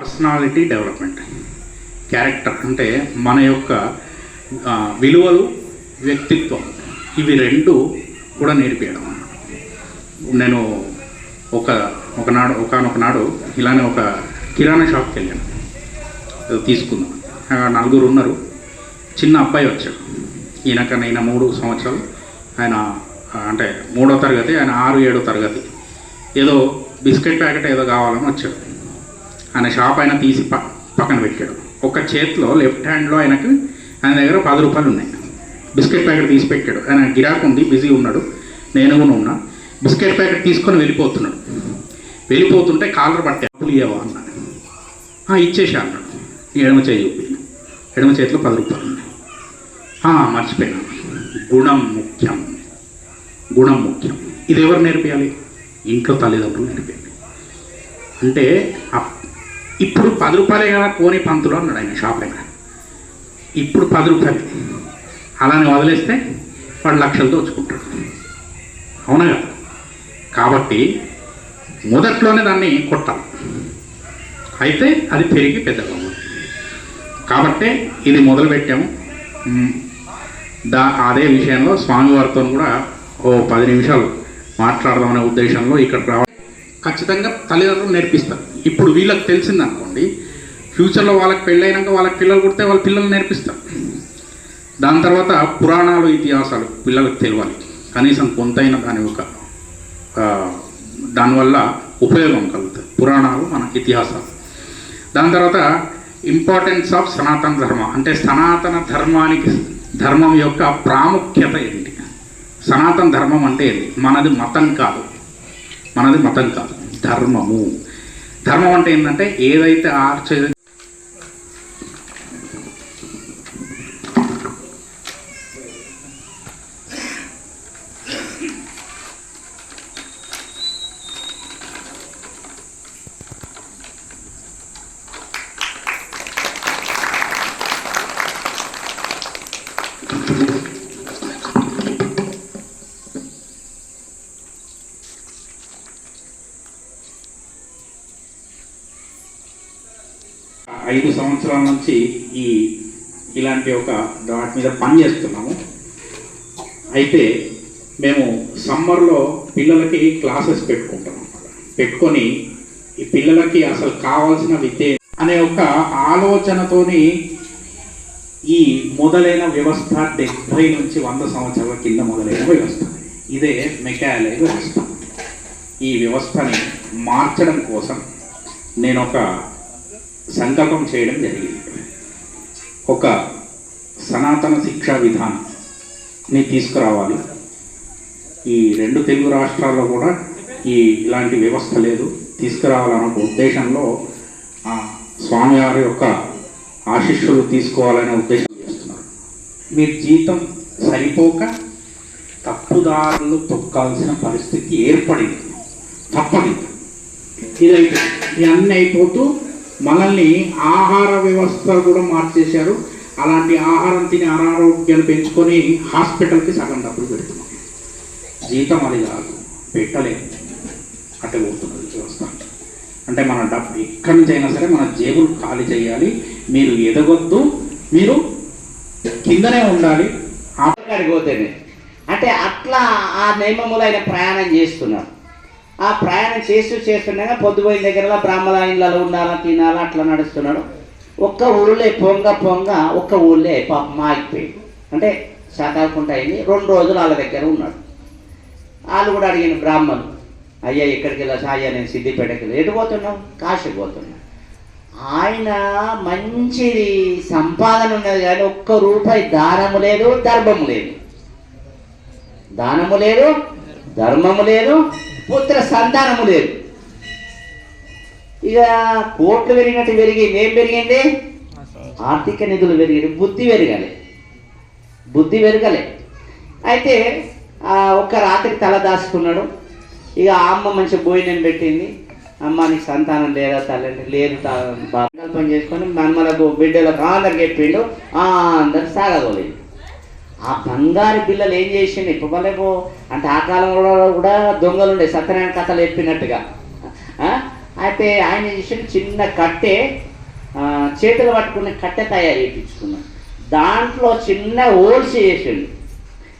Personality development character అంటే మన యొక్క విలువలు వ్యక్తిత్వం. ఇవి రెండు కూడా నేర్పించడం నేను ఒక ఒకనాడు ఒకనొకనాడు ఇలానే ఒక కిరాణా షాప్కి వెళ్ళాను. తీసుకుందాం. నలుగురు ఉన్నారు. చిన్న అబ్బాయి వచ్చాడు. ఈయనక ఈయన మూడు సంవత్సరాలు. ఆయన అంటే మూడో తరగతి ఆయన ఆరు ఏడో తరగతి. ఏదో బిస్కెట్ ప్యాకెట్ ఏదో కావాలని వచ్చాడు. ఆయన షాప్ ఆయన తీసి ప పక్కన పెట్టాడు. ఒక చేతిలో లెఫ్ట్ హ్యాండ్లో ఆయనకి ఆయన దగ్గర పది రూపాయలు ఉన్నాయి. బిస్కెట్ ప్యాకెట్ తీసి పెట్టాడు. ఆయన గిరాకు ఉంది బిజీ ఉన్నాడు. నేను కూడా ఉన్నా. బిస్కెట్ ప్యాకెట్ తీసుకొని వెళ్ళిపోతున్నాడు. వెళ్ళిపోతుంటే కాలర్ పట్టే అప్పులు ఇవ్వవా అన్నాడు. ఇచ్చేసా అన్నాడు. ఎడమ చేయి చూపి. ఎడమ చేతిలో పది రూపాయలు ఉన్నాయి. మర్చిపోయినా. గుణం ముఖ్యం. గుణం ముఖ్యం. ఇది ఎవరు నేర్పించాలి ఇంట్లో తల్లిదండ్రులు నేర్పించాలి అంటే ఇప్పుడు పది రూపాయలే కదా కోని పంతులు అన్నాడు ఆయన షాప్ దగ్గర. ఇప్పుడు పది రూపాయలు. అలానే వదిలేస్తే వాడు లక్షలు దోచుకుంటాడు అవునా కదా? కాబట్టి మొదట్లోనే దాన్ని కొట్టాలి. అయితే అది పెరిగి పెద్దగా కాబట్టి ఇది మొదలుపెట్టాము. దా అదే విషయంలో స్వామివారితో కూడా ఓ పది నిమిషాలు మాట్లాడదామనే ఉద్దేశంలో ఇక్కడ రావడం ఖచ్చితంగా తల్లిదండ్రులు నేర్పిస్తారు. ఇప్పుడు వీళ్ళకి తెలిసింది అనుకోండి ఫ్యూచర్లో వాళ్ళకి పెళ్ళైనాక వాళ్ళకి పిల్లలు పుడితే వాళ్ళ పిల్లలు నేర్పిస్తారు. దాని తర్వాత పురాణాలు ఇతిహాసాలు పిల్లలకు తెలియాలి. కనీసం కొంతైన దాని ఒక దానివల్ల ఉపయోగం కలుగుతుంది. పురాణాలు మన ఇతిహాసాలు. దాని తర్వాత ఇంపార్టెన్స్ ఆఫ్ సనాతన ధర్మ. అంటే సనాతన ధర్మానికి ధర్మం యొక్క ప్రాముఖ్యత ఏంటి? సనాతన ధర్మం అంటే ఏంటి? మనది మతం కాదు. మనది మతం కాదు. ధర్మము. ధర్మం అంటే ఏంటంటే ఏదైతే ఆర్చే ఐదు సంవత్సరాల నుంచి ఈ ఇలాంటి ఒక వాటి మీద పని చేస్తున్నాము. అయితే మేము సమ్మర్లో పిల్లలకి క్లాసెస్ పెట్టుకుంటాం అన్నమాట పెట్టుకొని ఈ పిల్లలకి అసలు కావాల్సిన విద్య అనే ఒక ఆలోచనతోని ఈ మొదలైన వ్యవస్థ డెబ్బై నుంచి వంద సంవత్సరాల కింద మొదలైన వ్యవస్థ. ఇదే మెకాలే వ్యవస్థ. ఈ వ్యవస్థని మార్చడం కోసం నేను ఒక సంకల్పం చేయడం జరిగింది. ఒక సనాతన శిక్షా విధానాన్ని తీసుకురావాలి. ఈ రెండు తెలుగు రాష్ట్రాల్లో కూడా ఈ ఇలాంటి వ్యవస్థ లేదు. తీసుకురావాలన్న ఉద్దేశంలో ఆ, స్వామివారి యొక్క ఆశిష్యులు తీసుకోవాలనే ఉద్దేశం చేస్తున్నారు. మీరు జీతం సరిపోక తప్పుదారులు తొక్కాల్సిన పరిస్థితి ఏర్పడింది. తప్పది ఇదైతే. ఇవన్నీ అయిపోతూ మనల్ని ఆహార వ్యవస్థ కూడా మార్చేశారు. అలాంటి ఆహారం తిని అనారోగ్యాలు పెంచుకొని హాస్పిటల్కి సగం డబ్బులు పెడుతున్నాం. జీతం అది కాదు పెట్టలేము అట్టే పోతున్నది వ్యవస్థ. అంటే మన డబ్బు ఎక్కడి నుంచి అయినా సరే మన జేబులు ఖాళీ చేయాలి. మీరు ఎదగొద్దు. మీరు కిందనే ఉండాలి. ఆ పోతేనే. అంటే అట్లా ఆ నియమములు ఆయన ప్రయాణం చేస్తున్నారు. ఆ ప్రయాణం చేస్తూ చేస్తుండగా పొద్దుపోయిన దగ్గర బ్రాహ్మణ ఇళ్ళలో ఉండాలా తినాలా అట్లా నడుస్తున్నాడు. ఒక్క ఊళ్ళో పొంగ పొంగ ఒక్క ఊళ్ళో పాపం మాగిపోయింది. అంటే శాతాకుంట అయింది రెండు రోజులు వాళ్ళ దగ్గర ఉన్నాడు. వాళ్ళు కూడా అడిగిన బ్రాహ్మణులు అయ్యా ఎక్కడికి వెళ్ళా సాయ్యా నేను సిద్దిపేటకి వెళ్ళి ఎటు పోతున్నావు? కాశీకి పోతున్నా ఆయన మంచి సంపాదన ఉన్నది కానీ ఒక్క రూపాయి దానము లేదు ధర్మము లేదు. దానము లేదు ధర్మము లేదు పుత్ర సంతానము లేదు. ఇక కోట్లు పెరిగినట్టు పెరిగి ఏం పెరిగింది? ఆర్థిక నిధులు పెరిగింది బుద్ధి పెరగాలి. బుద్ధి పెరగలే. అయితే ఒక్క రాత్రి తల దాచుకున్నాడు. ఇక అమ్మ మంచి భోజనం పెట్టింది. అమ్మ నీకు సంతానం లేదా తల్లి? లేదు సంకల్పం చేసుకొని మనమలకు బిడ్డలకు అందరికి చెప్పిండు. ఆ, అందరు సాగదోలేదు ఆ బంగారు పిల్లలు ఏం చేసిండు? ఇప్పుడు అంటే ఆ కాలంలో కూడా దొంగలు ఉండే సత్యనారాయణ కథలు చెప్పినట్టుగా. అయితే ఆయన చేసిన చిన్న కట్టె చేతులు పట్టుకునే కట్టె తయారు చేయించుకున్నాం దాంట్లో చిన్న హోల్స్ చేసిండు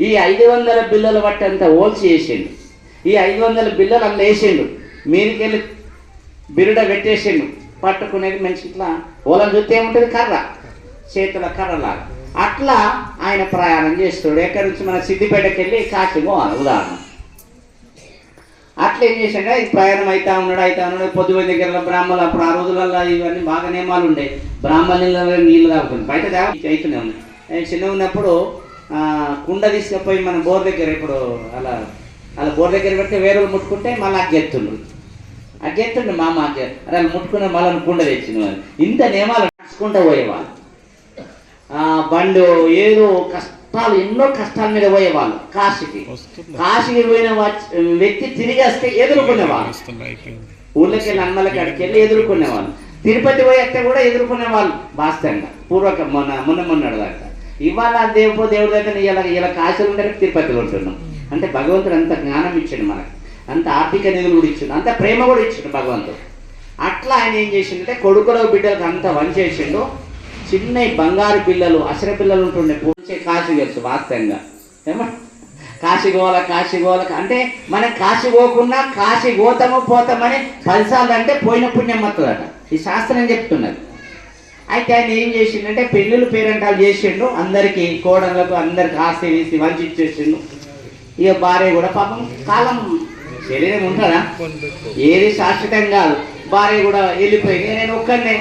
ఈ ఐదు వందల బిల్లలు పట్టంత హోల్స్ చేసిండు ఈ ఐదు వందల బిల్లలు అందులో వేసిండు. మీదికెళ్ళి బిరుడ పెట్టేసిండు. పట్టుకునేది మంచి ఇట్లా ఓలం చూస్తే ఏముంటుంది? కర్ర. చేతుల కర్రలాగా. అట్లా ఆయన ప్రయాణం చేస్తాడు ఎక్కడి నుంచి మన సిద్దిపేటకి వెళ్ళి కాశీ పోవాలి. ఉదాహరణ. అట్లేం ఏం ఇది ప్రయాణం అవుతా ఉన్నాడు అవుతా ఉన్నాడు? పొద్దుపోయి దగ్గర బ్రాహ్మణులు అప్పుడు ఆ రోజులలో ఇవన్నీ బాగా నియమాలు ఉండే బ్రాహ్మణులలో నీళ్ళు తాగుతుంది బయట తాగు అవుతూనే ఉంది. చిన్న ఉన్నప్పుడు కుండ తీసుకుపోయి మన బోర్ దగ్గర ఇప్పుడు అలా అలా బోర్ దగ్గర పెడితే వేరే వాళ్ళు ముట్టుకుంటే మళ్ళీ అగ్గెత్తుండ్రు అగ్గెత్తుండే మా అగ్గె అగ్గే అరే వాళ్ళు ముట్టుకున్న మళ్ళీ కుండ తెచ్చిన వాళ్ళు ఇంత నియమాలు నడుచుకుంటూ పోయేవాళ్ళు. బండు ఏదో కష్టాలు ఎన్నో కష్టాల మీద పోయేవాళ్ళు కాశీకి. కాశీకి పోయిన వ్యక్తి తిరిగి వస్తే ఎదుర్కొనేవాళ్ళు. ఊళ్ళకి వెళ్ళి అన్నల కాడికి వెళ్ళి ఎదుర్కొనేవాళ్ళు. తిరుపతి పోయేస్తే కూడా ఎదుర్కొనేవాళ్ళు వాస్తవంగా. పూర్వక మొన్న మొన్న మొన్నటి దాకా. ఇవాళ దేవుడు దేవుడి దగ్గర ఇలా ఇలా కాశీలు ఉండే తిరుపతిలో ఉంటున్నాం. అంటే భగవంతుడు అంత జ్ఞానం ఇచ్చాడు మనకి. అంత ఆర్థిక నిధులు కూడా ఇచ్చిండు. అంత ప్రేమ కూడా ఇచ్చిండు భగవంతుడు. అట్లా ఆయన ఏం చేసిండంటే కొడుకులో బిడ్డలకు అంత వంచేసిండు. చిన్న బంగారు పిల్లలు అసర పిల్లలు ఉంటుండే పూర్తి కాశీ తెలుసు వాస్తవంగా. ఏమో? కాశీ గోల కాశీ గోల అంటే మనం కాశీ పోకుండా కాశీ పోతాము పోతామని ఫలితాలు అంటే పోయిన పుణ్యం వస్తుందట. ఈ శాస్త్రం చెప్తున్నది. అయితే ఆయన ఏం చేసిండంటే పెళ్ళిళ్ళు పేరంటాలు చేసిండు అందరికి కోడళ్ళకు అందరికి ఆస్తి వీసి వంచి ఇచ్చేసిండు. ఇక భార్య కూడా పాపం కాలం శరీరం ఉంటుందా? ఏది శాశ్వతం కాదు. భార్య కూడా వెళ్ళిపోయింది. నేను ఒక్కనే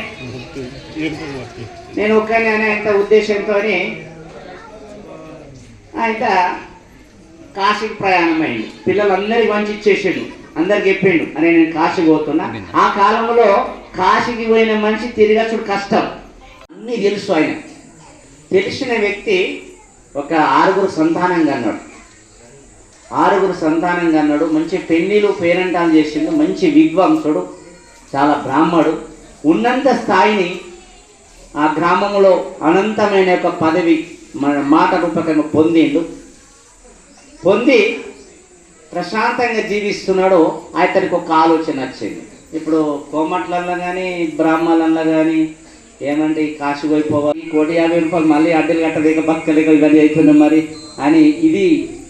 నేను ఒక్కనే అనే అంత ఉద్దేశంతో ఆయన కాశీకి ప్రయాణం అయింది పిల్లలందరికి మంచి ఇచ్చేసాడు అందరికి చెప్పిండు. అని నేను కాశీ పోతున్నా. ఆ కాలంలో కాశీకి పోయిన మనిషి తిరిగచ్చుడు కష్టం. అన్నీ తెలుసు ఆయన. తెలిసిన వ్యక్తి ఒక ఆరుగురు సంతానంగా అన్నాడు ఆరుగురు సంతానంగా అన్నాడు మంచి పెళ్ళిలు పేరంటాలు చేసిండు. మంచి విద్వాంసుడు. చాలా బ్రాహ్మడు. ఉన్నంత స్థాయిని ఆ గ్రామంలో అనంతమైన యొక్క పదవి మన మాట రూపకంగా పొందిండు. పొంది ప్రశాంతంగా జీవిస్తున్నాడు అతనికి ఒక ఆలోచన వచ్చింది. ఇప్పుడు కోమట్లల్లో కానీ బ్రాహ్మణులలో కానీ ఏమంటే ఈ కాశీ పోయిపోవాలి కోటి యాభై రూపాయలు మళ్ళీ అడ్డలు కట్టలేక బక్కలేక ఇవన్నీ అవుతున్నాయి మరి అని ఇది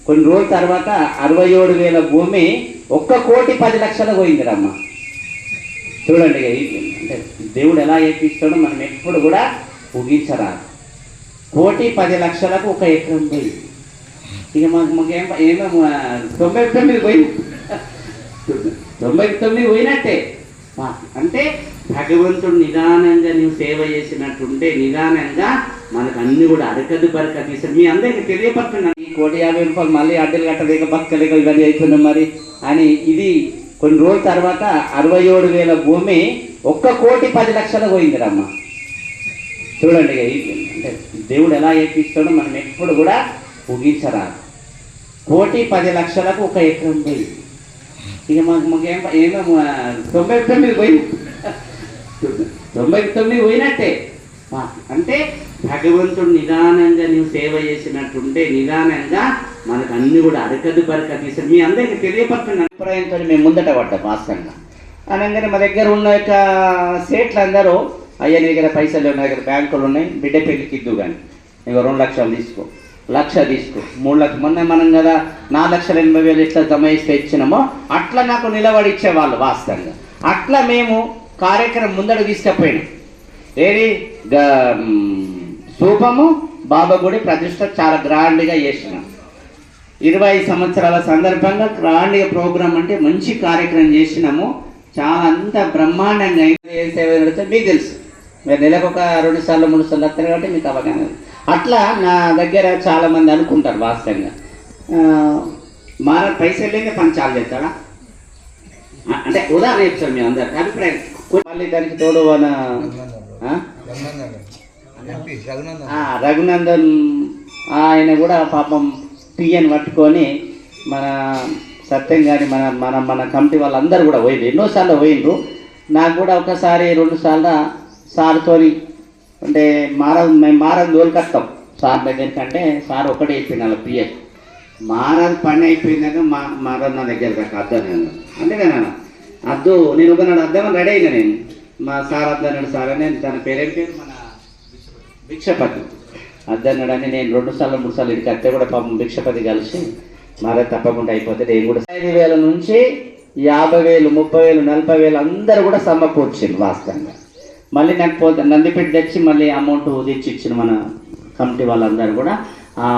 కొన్ని రోజుల తర్వాత అరవై ఏడు వేల భూమి ఒక్క కోటి పది లక్షలు పోయింది రమ్మ చూడండి ఇక ఇది దేవుడు ఎలా ఏపిస్తాడో మనం ఎప్పుడు కూడా ఊహించరాదు. కోటి పది లక్షలకు ఒక ఎకరం పోయింది ఇక మాకు మాకేం ఏమో తొంభై తొమ్మిది పోయింది తొంభై తొమ్మిది పోయినట్టే. అంటే భగవంతుడు నిదానంగా నువ్వు సేవ చేసినట్టుంటే నిదానంగా మనకు అన్ని కూడా అరకదు బరకదు ఇస్తారు మీ అందరికి తెలియపడుతున్నాను ఈ కోటి యాభై రూపాయలు మళ్ళీ అడ్డలు కట్టలేక బతకలేక ఇవన్నీ అవుతున్నాయి మరి. అని ఇది కొన్ని రోజుల తర్వాత అరవై ఏడు వేల భూమి ఒక్క కోటి పది లక్షలు పోయింది రమ్మ చూడండి ఇక అంటే దేవుడు ఎలా ఏపిస్తాడో మనం ఎప్పుడు కూడా ఊగించరాదు కోటి పది లక్షలకు ఒక ఎకరం పోయింది ఇక మాకు మాకేం ఏమో తొంభై తొమ్మిది పోయింది తొంభై తొమ్మిది పోయినట్టే. అంటే భగవంతుడు నిదానంగా నువ్వు సేవ చేసినట్టుంటే నిదానంగా మనకు అన్ని కూడా అరకదు బరకదు మీ అందరికి తెలియపడుతున్న అభిప్రాయంతో మేము ముందట పడ్డాం వాస్తవంగా. అనగానే మా దగ్గర ఉన్న యొక్క సేట్లు అందరూ అయ్యా నీ దగ్గర పైసలు నా దగ్గర బ్యాంకులు ఉన్నాయి బిడ్డ పెళ్ళికి ఇద్దు కానీ. ఇక రెండు లక్షలు తీసుకో లక్ష తీసుకో. మూడు లక్షలు మొన్న మనం కదా నాలుగు లక్షల ఎనభై వేలు ఇట్లా జమ చేస్తే ఇచ్చినామో అట్లా నాకు నిలబడి ఇచ్చేవాళ్ళు వాస్తవంగా. అట్లా మేము కార్యక్రమం ముందడు తీసుకుపోయినాం. ఏది? గ- మ్, బాబా గుడి ప్రతిష్ట చాలా గ్రాండ్గా చేసినాం. ఇరవై సంవత్సరాల సందర్భంగా గ్రాండ్గా ప్రోగ్రాం అంటే మంచి కార్యక్రమం చేసినాము. చాలా అంత బ్రహ్మాండంగా ఏ సేవ మీకు తెలుసు. మీరు నెలకు ఒక రెండు సార్లు మూడు సార్లు వస్తారు కాబట్టి మీకు అవగాహన అట్లా నా దగ్గర చాలా మంది అనుకుంటారు వాస్తవంగా. ఆ, మార పైసలు లేని పంచాలు చేస్తాడా? అంటే ఉదాహరణ చెప్తాను మేము అందరికి. అభిప్రాయం. మళ్ళీ దానికి తోడు మన రఘునందన్ ఆయన కూడా పాపం పిఎన్ పట్టుకొని మన సత్యం కానీ మన మన మన కమిటీ వాళ్ళందరూ కూడా పోయింది ఎన్నోసార్లు పోయిండ్రు. నాకు కూడా ఒకసారి రెండు సార్లు సార్తోని అంటే మారం మేము మారం దోలుకొస్తాం సార్ దగ్గరికి అంటే సార్ ఒకటే అయిపోయింది అలా పిఎఫ్ మారం పని అయిపోయిందాక మా మారం నా దగ్గర అర్థం అంతేనా అద్దు నేను ఒకనాడు అద్దామని రెడీ అయినా నేను. మా సార్ అద్దన్నాడు సార్ అని తన పేరేం పేరు? మన భిక్షపతి. అద్దన్నాడని నేను రెండు సార్లు మూడు సార్లు ఇక్కడికి అత్తే కూడా పాపం భిక్షపతి కలిసి మరే తప్పకుండా అయిపోతుంది నేను కూడా ఐదు వేల నుంచి యాభై వేలు ముప్పై వేలు నలభై వేలు అందరూ కూడా సమకూర్చింది వాస్తవంగా. మళ్ళీ నాకు పోతే నందిపేట తెచ్చి మళ్ళీ అమౌంట్ తెచ్చి ఇచ్చిన మన కమిటీ వాళ్ళందరూ కూడా ఆ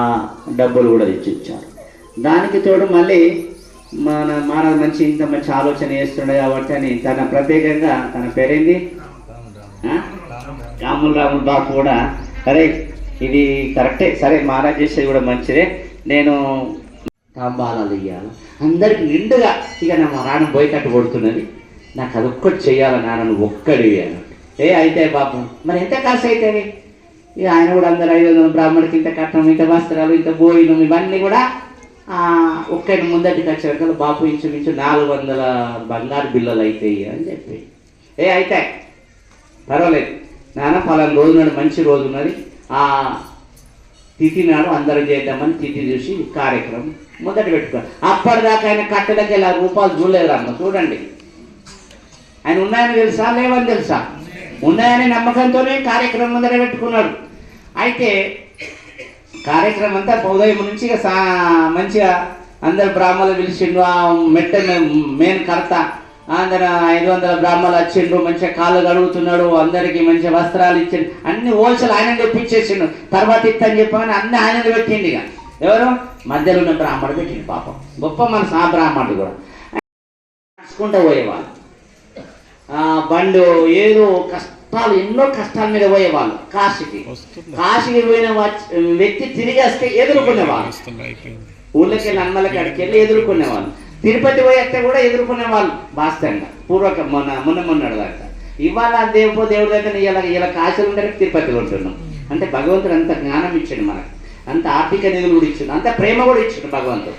డబ్బులు కూడా తెచ్చి ఇచ్చారు. దానికి తోడు మళ్ళీ మన మన మంచి ఇంత మంచి ఆలోచన చేస్తుండే కాబట్టి అని తన ప్రత్యేకంగా తన పేరేంది? ఆ? రాములు రాములు బాబు కూడా సరే ఇది కరెక్టే సరే మహారాజ్ చేసేది కూడా మంచిదే. నేను తాంబాలాలు ఇవ్వాలి అందరికి నిండుగా ఇక నా మా నాన్న బోయకట్టు కొడుతున్నది. నాకు అది ఒక్కటి చేయాలి నాన్న ఒక్కడి ఏ అయితే పాపం మరి ఎంత ఖర్చు అవుతుంది ఇక ఆయన కూడా అందరు ఐదు వందల బ్రాహ్మణికి ఇంత కట్నం ఇంత వస్త్రాలు ఇంత భోజనం ఇవన్నీ కూడా ఒక్కటి ముందటికి వచ్చేసరికి బాపు ఇంచుమించు నాలుగు వందల బంగారు బిల్లలు అవుతాయి అని చెప్పి. ఏ అయితే పర్వాలేదు. నాన్న పలానా రోజు నాడు మంచి రోజు ఉన్నది. ఆ తిథి నాడు అందరం చేద్దామని తిథి చూసి కార్యక్రమం మొదట పెట్టుకో. అప్పటిదాకా ఆయన కట్టెలకి ఇలా రూపాయలు చూడలేదమ్మ చూడండి. ఆయన ఉన్నాయని తెలుసా లేవని తెలుసా? ఉన్నాయని నమ్మకంతోనే కార్యక్రమం ముందర పెట్టుకున్నాడు. అయితే కార్యక్రమం అంతా ఉదయం నుంచి ఇక సా మంచిగా అందరు బ్రాహ్మణులు పిలిచిండు ఆ మెట్ట మెయిన్ కర్త అందరు ఐదు వందల బ్రాహ్మణులు వచ్చిండ్రు మంచిగా కాళ్ళు కడుగుతున్నాడు అందరికి మంచిగా వస్త్రాలు ఇచ్చిండు అన్ని హోల్సేల్ ఆయన తెప్పించేసిండు. తర్వాత ఇత్తని చెప్పమని అన్ని ఆయన పెట్టిండు ఇక. ఎవరు? మధ్యలో ఉన్న బ్రాహ్మణుడు పెట్టిండు పాపం. గొప్ప మనసు ఆ బ్రాహ్మణుడు కూడా. నడుచుకుంటూ పోయేవాళ్ళు. ఆ బండు ఏదో కష్టాలు ఎన్నో కష్టాల మీద పోయేవాళ్ళు కాశీకి. కాశీకి పోయిన వ్యక్తి తిరిగి వస్తే ఎదుర్కొనేవాళ్ళు. ఊళ్ళకి అక్కడికి వెళ్ళి ఎదుర్కొనేవాళ్ళు. తిరుపతి పోయి వస్తే కూడా ఎదుర్కొనేవాళ్ళు వాస్తవంగా పూర్వక మొన్న మొన్న మొన్నటి దాకా. ఇవాళ దేవుడు దేవుడి దగ్గర ఇలా ఇలా కాశీలు ఉంటే తిరుపతిలో ఉంటున్నాం. అంటే భగవంతుడు అంత జ్ఞానం ఇచ్చాడు మనకు. అంత ఆర్థిక నిధులు కూడా ఇచ్చిండు అంత ప్రేమ కూడా ఇచ్చిండు భగవంతుడు.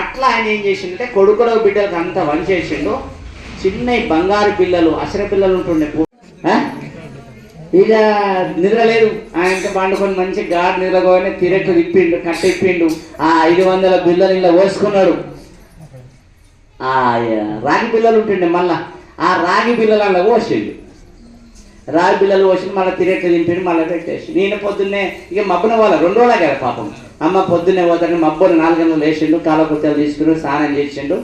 అట్లా ఆయన ఏం చేసిండంటే కొడుకులో బిడ్డలకు అంత వంచేసిండు చేసిండు. చిన్న బంగారు పిల్లలు అసర పిల్లలు ఉంటుండే ఇక నిద్ర లేదు. ఆయన పండుకొని మంచి గాడ్ నిద్రపోయి తిరట్టు తిప్పిండు కట్ట ఇప్పిండు ఆ ఐదు వందల బిల్లలు ఇలా పోసుకున్నాడు. ఆ రాగి పిల్లలు ఉంటుండే మళ్ళా. ఆ రాగి పిల్లలు అలా పోసిండు. రాయి పిల్లలు పోసి మళ్ళీ తిరేట్లు దింపిండు మళ్ళీ పెట్టేసి. నేను పొద్దున్నే ఇక మబ్బున వాళ్ళ రెండు రోజులే కదా పాపం. అమ్మ పొద్దున్నే పోతాడు మబ్బులు నాలుగు గంటలు లేచిండు కాలకృత్యాలు తీసుకుని స్నానం చేసిండు.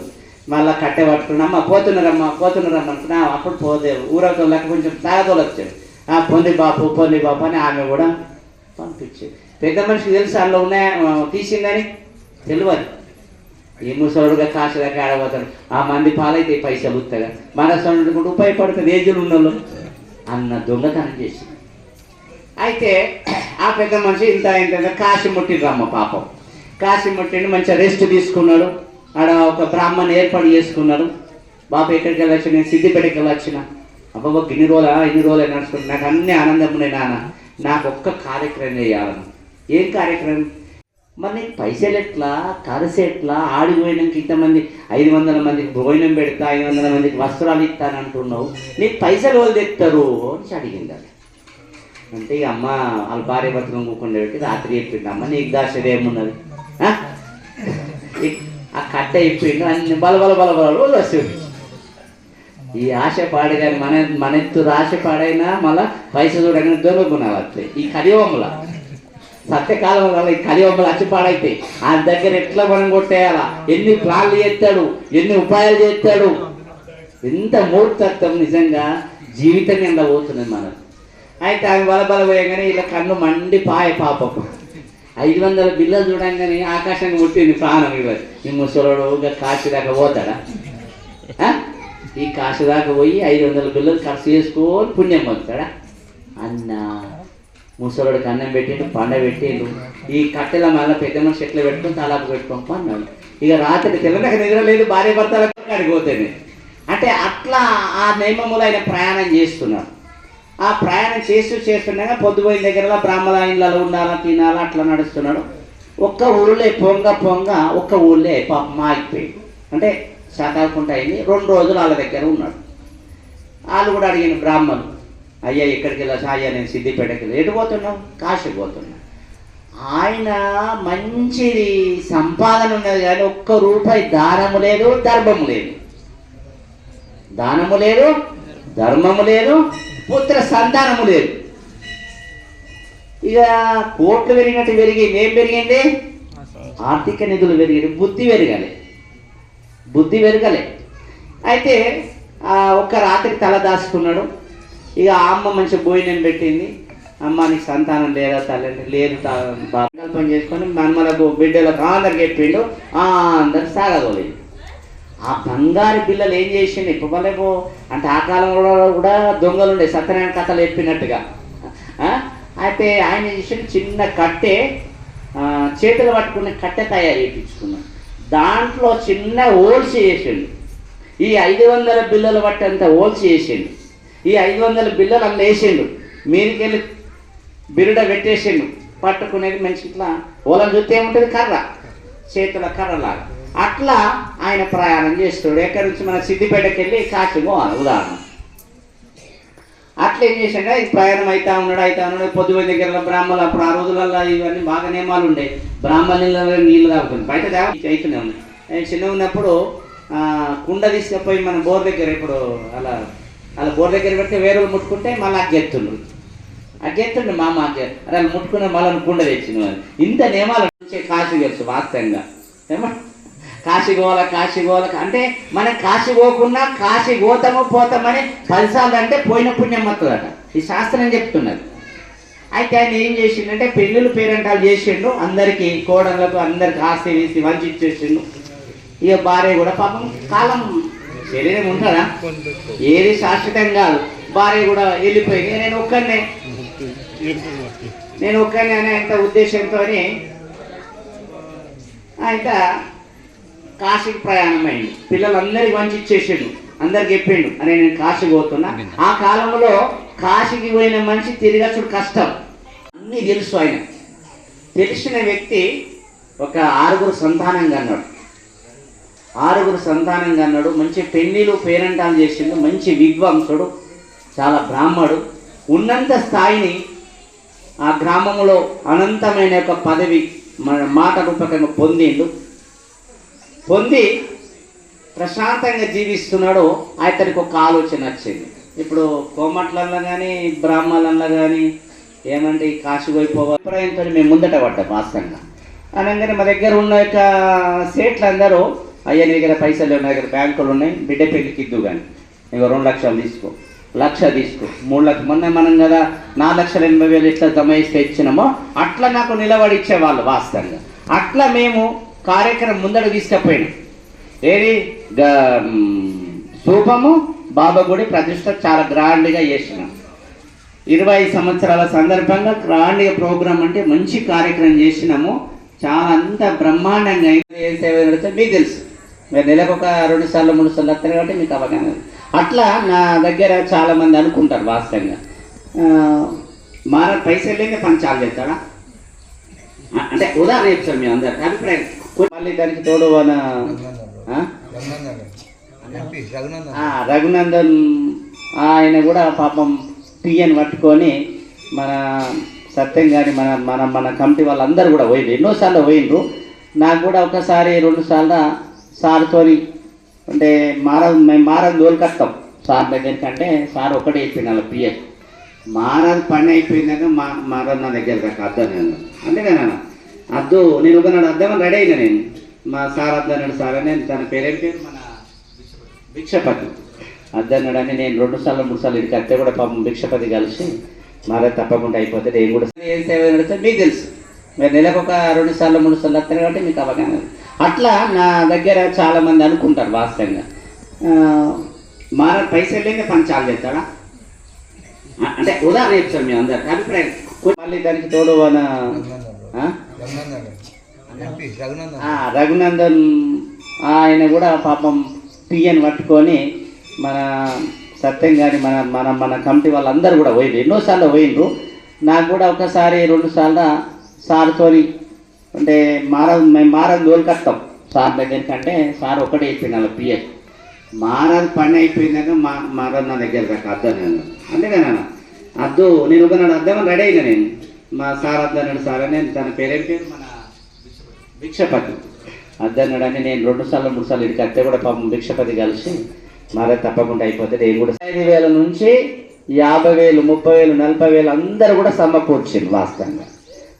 మళ్ళీ కట్టె పట్టుకుని అమ్మ పోతున్నారమ్మా పోతున్నారమ్మ అనుకున్నా. అప్పుడు పోతే ఊరొక లెక్క కొంచెం తాగతోలు వచ్చాడు. ఆ పొంది బాపు పొంది బాపు అని ఆమె కూడా పంపించేది. పెద్ద మనిషికి తెలుసు అందులో ఉన్నాయా? తీసిందని తెలియదు. ఈ ముసలుడుగా కాసు దాకా ఆడబోతాడు. ఆ మంది పాలైతే పైసలు ఉత్తగా. మన సొంత ఉపయోగపడుతుంది ఏజులు ఉన్నోళ్ళు. అన్న దొంగతనం చేసి. అయితే ఆ పెద్ద మనిషి ఇంత ఏంటంటే కాశీ ముట్టిండ్రు అమ్మ పాపం. కాశీ ముట్టిండి మంచిగా రెస్ట్ తీసుకున్నాడు. ఆడ ఒక బ్రాహ్మణ్ ఏర్పాటు చేసుకున్నాడు. బాబు ఎక్కడికి వెళ్ళొచ్చు నేను సిద్దిపేటకి వెళ్ళొచ్చిన అబ్బాబా ఇన్ని రోజులా ఇన్ని రోజులు నడుచుకుంటు నాకు అన్ని ఆనందం ఉన్నాయి నాన్న. నాకు ఒక్క కార్యక్రమం చేయాలను ఏం కార్యక్రమం? మరి నీకు పైసలు ఎట్లా? కరసి ఎట్లా? ఆడిపోయినాక ఇంతమంది ఐదు వందల మందికి భోజనం పెడతా ఐదు వందల మందికి వస్త్రాలు ఇస్తానంటున్నావు నీకు పైసలు వాళ్ళు తెస్తారు అని అడిగింది అది అంటే ఇక అమ్మ వాళ్ళ భార్య భర్తను కూకుండా పెట్టి రాత్రి చెప్పిండు అమ్మ నీకు దాచేది ఏమున్నది? ఆ? ఆ కట్ట ఇప్పిండు అన్ని బల బల బల బల వాళ్ళు వస్తుంది. ఈ ఆశ పాడే కానీ మన మన ఎత్తు ఆశ పాడైనా మళ్ళీ పైసలు చూడగానే దొరుకున్నావు ఈ కరివమ్మలా సత్యకాలం వల్ల ఈ కలియోములు వచ్చి పాడైతాయి ఆ దగ్గర ఎట్లా మనం కొట్టేయాలా? ఎన్ని ప్లాన్లు చేస్తాడు? ఎన్ని ఉపాయాలు చేస్తాడు? ఎంత మూర్తత్వం నిజంగా జీవితం ఎంత పోతున్నది మనం అయితే ఆమె బల బల పోయగానే ఇలా కన్ను మండి పాయ పాపం. ఐదు వందల బిల్లలు చూడంగానే ఆకాశానికి పుట్టింది ప్రాణం ఇవ్వదు. ఈ ముసలోడు కాశీ దాకా పోతాడా? ఈ కాశీ దాకా పోయి ఐదు వందల బిల్లలు ఖర్చు చేసుకొని పుణ్యం పొందుతాడా? అన్న. ముసలోడికి అన్నం పెట్టిండు పండ పెట్టిండు. ఈ కట్టెల మళ్ళీ పెద్ద మనిషి ఎట్లా పెట్టుకుని తలాపు పెట్టుకొని అన్నాడు ఇక రాత్రి తెల్లదాకా నిద్ర లేదు భార్య భర్తల కాడికి అంటే అట్లా ఆ నియమములు ఆయన ప్రయాణం చేస్తున్నారు. ఆ ప్రయాణం చేస్తూ చేస్తుండగా పొద్దుపోయిన దగ్గర బ్రాహ్మణ ఉండాలా తినాలా అట్లా నడుస్తున్నాడు. ఒక్క ఊళ్ళో పొంగ పొంగ ఒక్క ఊళ్ళో పాపం ఆగిపోయింది అంటే శాతాకుంట అయింది రెండు రోజులు వాళ్ళ దగ్గర ఉన్నాడు. వాళ్ళు కూడా అడిగిన బ్రాహ్మణులు అయ్యా ఎక్కడికి వెళ్ళా అయ్యా నేను సిద్దిపేటకి వెళ్ళి ఎటు పోతున్నావు? కాశీకి పోతున్నా. ఆయన మంచిది సంపాదన ఉన్నది కానీ ఒక్క రూపాయి దానము లేదు ధర్మము లేదు. దానము లేదు ధర్మము లేదు పుత్ర సంతానము లేదు. ఇక కోట్లు పెరిగినట్టు పెరిగింది ఏం పెరిగింది? ఆర్థిక నిధులు పెరిగింది బుద్ధి పెరగాలి. బుద్ధి పెరగలే. అయితే ఒక్క రాత్రి తల దాచుకున్నాడు. ఇక ఆ అమ్మ మంచి భోజనం పెట్టింది. అమ్మ నీకు సంతానం లేదా తల్లి లేదు సంకల్పం చేసుకొని మనమలకు బిడ్డలకు అందరికి చెప్పిండు. అందరు సాగదోలేదు ఆ బంగారు పిల్లలు ఏం చేసిండు? ఇప్పుడు అంటే ఆ కాలంలో కూడా దొంగలు ఉండే. సత్యనారాయణ కథలు చెప్పినట్టుగా. ఆ? అయితే ఆయన చేసిన చిన్న కట్టె చేతులు పట్టుకునే కట్టె తయారు చేయించుకున్నాం దాంట్లో చిన్న ఓల్స్ చేసిండు ఈ ఐదు వందల బిల్లలు పట్టంత ఓల్స్ చేసిండు ఈ ఐదు వందల బిల్లలు అందులో వేసిండు. మీరికెళ్ళి బిరుడ పెట్టేసిండు. పట్టుకునేది మంచి ఇట్లా ఓలం చూస్తే ఏముంటుంది? కర్ర. చేతుల కర్రలాగా. అట్లా ఆయన ప్రయాణం చేస్తాడు ఎక్కడి నుంచి? మన సిద్దిపేటకి వెళ్ళి కాశీ పోవాలి ఉదాహరణ. అట్లా ఏం చేశాడు? ఈ ప్రయాణం అవుతా ఉన్నాడు అవుతా ఉన్నాడు. పొద్దుపోయి దగ్గర బ్రాహ్మణులు అప్పుడు ఆ రోజులలో ఇవన్నీ బాగా నియమాలు ఉండే. బ్రాహ్మణులలో నీళ్ళు తాగుతుంది బయట దేవ అవుతూనే ఉంది. నేను చిన్న ఉన్నప్పుడు కుండ తీసుకుపోయి మన బోర్ దగ్గర ఇప్పుడు అలా అలా బోర్ దగ్గర పెడితే వేరే వాళ్ళు ముట్టుకుంటే మళ్ళీ అగ్గెత్తుండ్రు అగ్గెత్తుండు మా మా అరే వాళ్ళు ముట్టుకున్న మళ్ళీ కుండ తెచ్చిన ఇంత నియమాలు నుంచే కాశీ తెలుసు వాస్తవంగా. ఏమా? కాశీ గోల కాశీ పోవాల? అంటే మనం కాశీ పోకుండా కాశీ పోతాము పోతామని పదిసార్లు అంటే పోయిన పుణ్యం వస్తుందట. ఈ శాస్త్రం చెప్తున్నది. అయితే ఆయన ఏం చేసిండంటే పెళ్ళిళ్ళు పేరెంటాలు చేసిండు. అందరికి కోడళ్ళకు అందరికి ఆస్తి వేసి వంచి ఇచ్చేసిండు. ఇక భార్య కూడా పాపం కాలం శరీరం ఉంటుందా? ఏది శాశ్వతం కాదు. భార్య కూడా వెళ్ళిపోయి ఇక నేను ఒక్కనే నేను ఒక్కనే అనే అంత ఉద్దేశంతో ఆయన కాశీకి ప్రయాణం అయింది పిల్లలందరికి మంచి ఇచ్చేసిండు. అందరికి చెప్పిండు. అరే నేను కాశీ పోతున్నా. ఆ కాలంలో కాశీకి పోయిన మనిషి తిరగచ్చుడు కష్టం. అన్నీ తెలుసు ఆయన. తెలిసిన వ్యక్తి ఒక ఆరుగురు సంతానంగా అన్నాడు ఆరుగురు సంతానంగా అన్నాడు మంచి పెళ్ళిలు పేరంటాలు చేసిండు మంచి విద్వాంసుడు చాలా బ్రాహ్మడు. ఉన్నంత స్థాయిని ఆ గ్రామంలో అనంతమైన యొక్క పదవి మన మాట రూపకంగా పొందిండు. పొంది ప్రశాంతంగా జీవిస్తున్నాడు అతనికి ఒక ఆలోచన వచ్చింది. ఇప్పుడు కోమట్లల్లో కానీ బ్రాహ్మణులలో కానీ ఏమంటే ఈ కాశీ వైపోవ అభిప్రాయంతో మేము ముందట పడ్డాం వాస్తవంగా. అనగానే మా దగ్గర ఉన్న యొక్క సేట్లు అందరూ అయ్యా నీ దగ్గర పైసలు నా దగ్గర బ్యాంకులు ఉన్నాయి బిడ్డ పెళ్ళికి ఇద్దు కానీ ఇక రెండు లక్షలు తీసుకో లక్ష తీసుకో. మూడు లక్షలు మొన్న మనం కదా నాలుగు లక్షల ఎనభై వేలు ఇట్లా జమ చేస్తే ఇచ్చినామో అట్లా నాకు నిలబడి ఇచ్చేవాళ్ళు వాస్తవంగా. అట్లా మేము కార్యక్రమం ముందడ తీసుకుపోయినాం. ఏది? సూపము మ్, బాబా గుడి ప్రతిష్ట చాలా గ్రాండ్గా చేసినాం. ఇరవై సంవత్సరాల సందర్భంగా గ్రాండ్గా ప్రోగ్రాం అంటే మంచి కార్యక్రమం చేసినాము. చాలా అంత బ్రహ్మాండంగా అయింది. ఏ సేవ మీకు తెలుసు. మీరు నెలకు ఒక రెండు సార్లు మూడు సార్లు వస్తారు కాబట్టి మీకు అవగాహన అట్లా నా దగ్గర చాలామంది అనుకుంటారు వాస్తవంగా. ఆ, మార పైసలు లేని పని చాలు చేస్తాడా? అంటే ఉదాహరణ చెప్తారు మీ అందరు అభిప్రాయం. మళ్ళీ దానికి తోడు మన రఘునందన్ ఆయన కూడా పాపం పిఎన్ పట్టుకొని మన సత్యం కానీ మన మన మన కమిటీ వాళ్ళందరూ కూడా పోయిండ్రు. ఎన్నోసార్లు పోయిండ్రు. నాకు కూడా ఒకసారి రెండు సార్లు సార్తోని అంటే మారం మేము మారం దోలుకొస్తాం సార్ దగ్గరికి అంటే సార్ ఒకటే అయిపోయింది అలా పిఎన్ మారం పని అయిపోయిందాక మా మారం నా దగ్గర దాకా అద్దం నేను అంతే అద్దు నేను ఒకనాడు అద్దామని రెడీ అయినా నేను. మా సార్ అద్దన్నాడు సార్ అని తన పేరేం పేరు? మన భిక్షపతి. అద్దన్నాడని నేను రెండు సార్లు మూడు సార్లు ఇక్కడికి అత్తే కూడా పాపం భిక్షపతి కలిసి మారే తప్పకుండా అయిపోతే నేను కూడా ఏం సేవ నడితే మీకు తెలుసు. మీరు నెలకు ఒక రెండు సార్లు మూడు సార్లు వస్తారు కాబట్టి మీకు అవగాహన అట్లా నా దగ్గర చాలా మంది అనుకుంటారు వాస్తవంగా. మార పైసలు లేని పని చాలు చేస్తాడా? అంటే ఉదాహరణ చెప్తారు మీ అందరు అభిప్రాయం. మళ్ళీ దానికి తోడు మన రఘునందన్ ఆయన కూడా పాపం పిఎన్ పట్టుకొని మన సత్యం గారి మన మన మన కమిటీ వాళ్ళందరూ కూడా పోయిండ్రు. ఎన్నోసార్లు పోయిండ్రు. నాకు కూడా ఒకసారి రెండు సార్లు సార్తోని అంటే మారం మేము మారం దోలుకొస్తాం సార్ దగ్గరికి అంటే సార్ ఒకటే చెప్పిండు అలా పిఎస్ మారం పని అయిపోయిందాక మా మారం నా దగ్గర దాకా అద్దం నేను అంతే నాన్న అద్దు నేను ఒకనాడు అద్దామని రెడీ అయినా నేను. మా సార్ అద్దన్నాడు సార్ అని తన పేరేం పేరు? మన భిక్షపతి. అద్దన్నాడని నేను రెండు సార్లు మూడు సార్లు ఇక్కడికి అత్తే కూడా పాపం భిక్షపతి కలిసి మారే తప్పకుండా అయిపోతుంది నేను కూడా ఐదు వేల నుంచి యాభై వేలు ముప్పై వేలు నలభై వేలు అందరూ కూడా సమకూర్చింది వాస్తవంగా.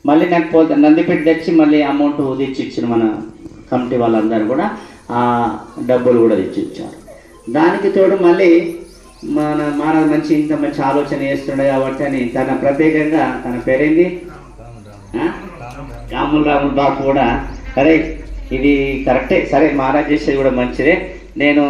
మళ్ళీ నాకు పోతే నందిపేట తెచ్చి మళ్ళీ అమౌంట్ తెచ్చి ఇచ్చిన మన కమిటీ వాళ్ళందరూ కూడా ఆ డబ్బులు కూడా తెచ్చి ఇచ్చారు. దానికి తోడు మళ్ళీ మన మన మంచి ఇంత మంచి ఆలోచన చేస్తుండే కాబట్టి అని తన ప్రత్యేకంగా తన పేరేంది? ఆ? రాములు రాములు బాబు కూడా సరే ఇది కరెక్టే సరే మహారాజ్ చేసేది కూడా మంచిదే. నేను